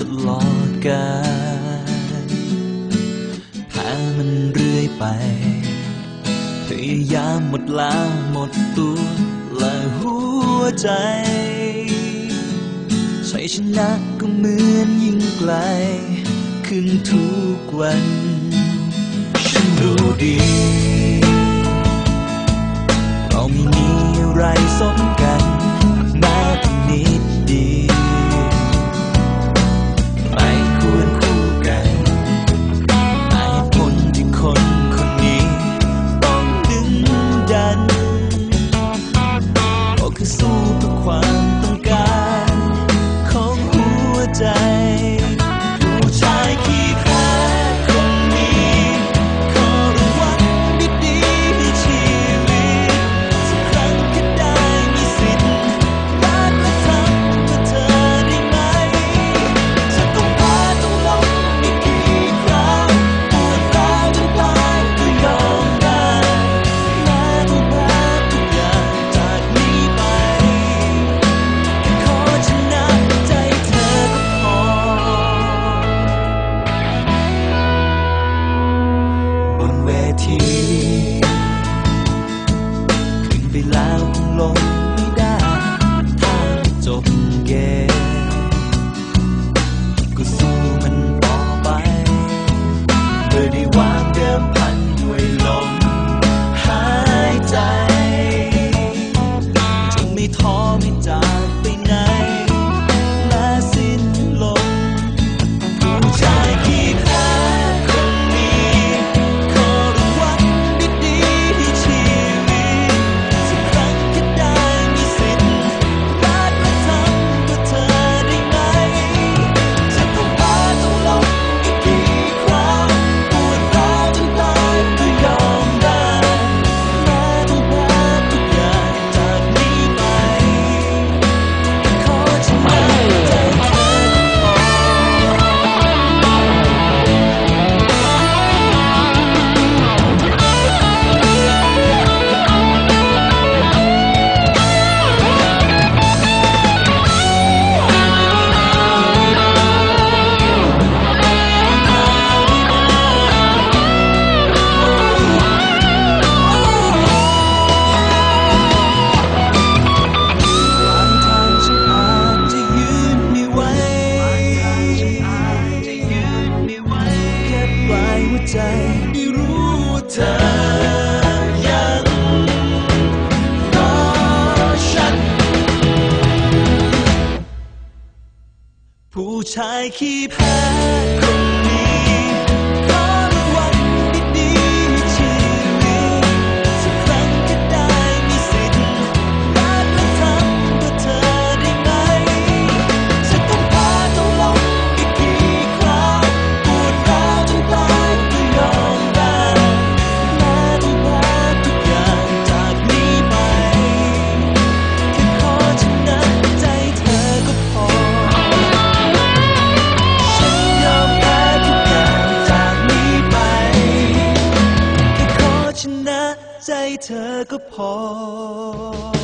ตลอดกาลพามันเรื่อยไป พยายามหมดล้วหมดตัวและหัวใจใชัยชนะก็เหมือนยิ่งไกล ขึ้นทุกวัน ฉันรู้ดี เราไม่มีอะไรสมกัน ผู้ชายขี้แพ้คน เธอก็พอ